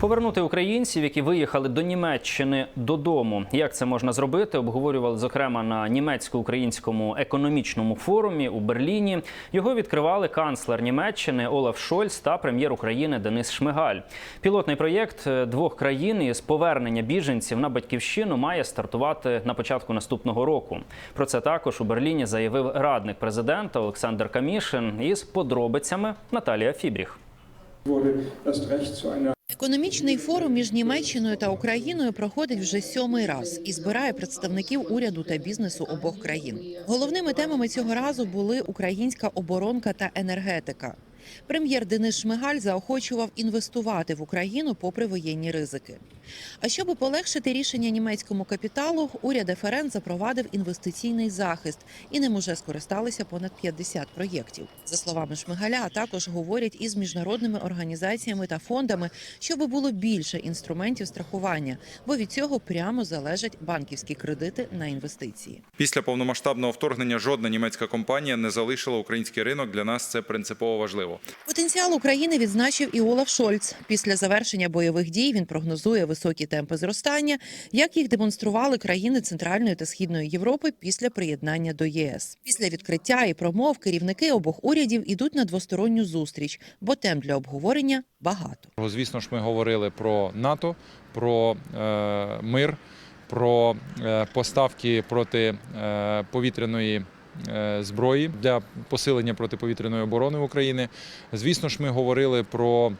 Повернути українців, які виїхали до Німеччини додому. Як це можна зробити? Обговорювали зокрема на німецько-українському економічному форумі у Берліні. Його відкривали канцлер Німеччини Олаф Шольц та прем'єр України Денис Шмигаль. Пілотний проєкт е, двох країн із повернення біженців на батьківщину має стартувати на початку наступного року. Про це також у Берліні заявив радник президента Олександр Камішин із подробицями Наталія Фібріх. Економічний форум між Німеччиною та Україною проходить вже сьомий раз і збирає представників уряду та бізнесу обох країн. Головними темами цього разу були українська оборонка та енергетика. Прем'єр Денис Шмигаль заохочував інвестувати в Україну попри воєнні ризики. А щоб полегшити рішення німецькому капіталу, уряд ФРН запровадив інвестиційний захист і ним уже скористалися понад 50 проєктів. За словами Шмигаля, також говорять із міжнародними організаціями та фондами, щоб було більше інструментів страхування, бо від цього прямо залежать банківські кредити на інвестиції. Після повномасштабного вторгнення жодна німецька компанія не залишила український ринок. Для нас це принципово важливо. Потенціал України відзначив і Олаф Шольц. Після завершення бойових дій він прогнозує високі темпи зростання, як їх демонстрували країни Центральної та Східної Європи після приєднання до ЄС. Після відкриття і промов керівники обох урядів ідуть на двосторонню зустріч, бо тем для обговорення багато. Звісно ж, ми говорили про НАТО, про е, мир, про е, поставки проти е, повітряної. Е, Зброї для посилення протиповітряної оборони України. Звісно ж, ми говорили про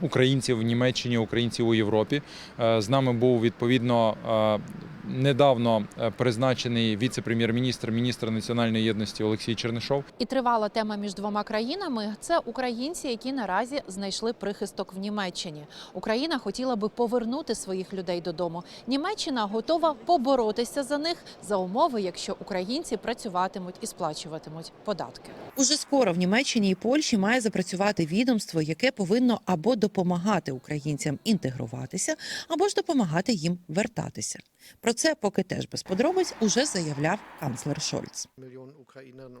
українців в Німеччині, українців у Європі. Е, З нами був відповідно е, недавно е, призначений віце-прем'єр-міністр, міністр національної єдності Олексій Чернишов. І тривала тема між двома країнами це українці, які наразі знайшли прихисток в Німеччині. Україна хотіла би повернути своїх людей додому. Німеччина готова поборотися за них за умови, якщо українці працюватимуть і сплачуватимуть податки. Уже скоро в Німеччині і Польщі має запрацювати відомство, яке повинно або допомагати українцям інтегруватися, або ж допомагати їм вертатися. Про це поки теж без подробиць уже заявляв канцлер Шольц.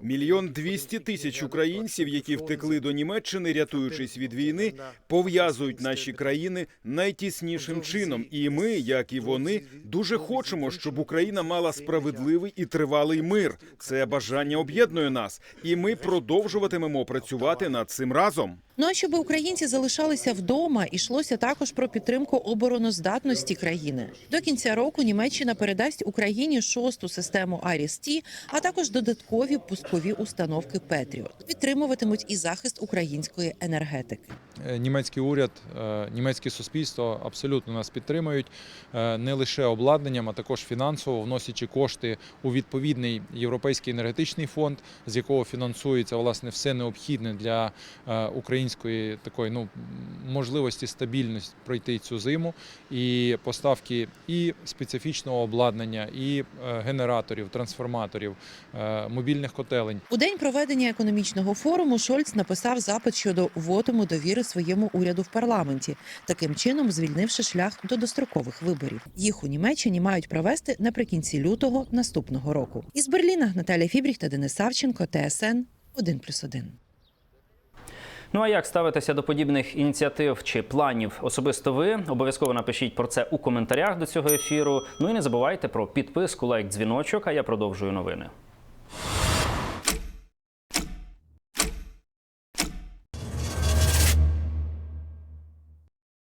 Мільйон двісті тисяч українців, які втекли до Німеччини, рятуючись від війни, пов'язують наші країни найтіснішим чином. І ми, як і вони, дуже хочемо, щоб Україна мала справедливий і тривалий мир. Це бажання об'єднує нас, і ми продовжуватимемо працювати над цим разом. Ну а щоб українці залишалися вдома, йшлося також про підтримку обороноздатності країни. До кінця року Німеччина передасть Україні шосту систему Аріс-Ті, а також додаткові пускові установки Петріот. Підтримуватимуть і захист української енергетики. Е, Німецький уряд, е, німецьке суспільство абсолютно нас підтримують е, не лише обладнанням, а також фінансово вносячи кошти у відповідний європейський енергетичний фонд, з якого фінансується власне все необхідне для е, української такої ну можливості стабільності пройти цю зиму і поставки і специфічного обладнання, і е, генераторів, трансформаторів, е, мобільних котелень. У день проведення економічного форуму Шольц написав запит щодо вотуму довіри своєму уряду в парламенті, таким чином звільнивши шлях до дострокових виборів. Їх у Німеччині мають провести наприкінці лютого наступного року. Із Берліна Наталія Фібріх та Денис Савченко, ТСН 1+,1. Ну а як ставитися до подібних ініціатив чи планів особисто ви? Обов'язково напишіть про це у коментарях до цього ефіру. Ну і не забувайте про підписку, лайк, дзвіночок. А я продовжую новини.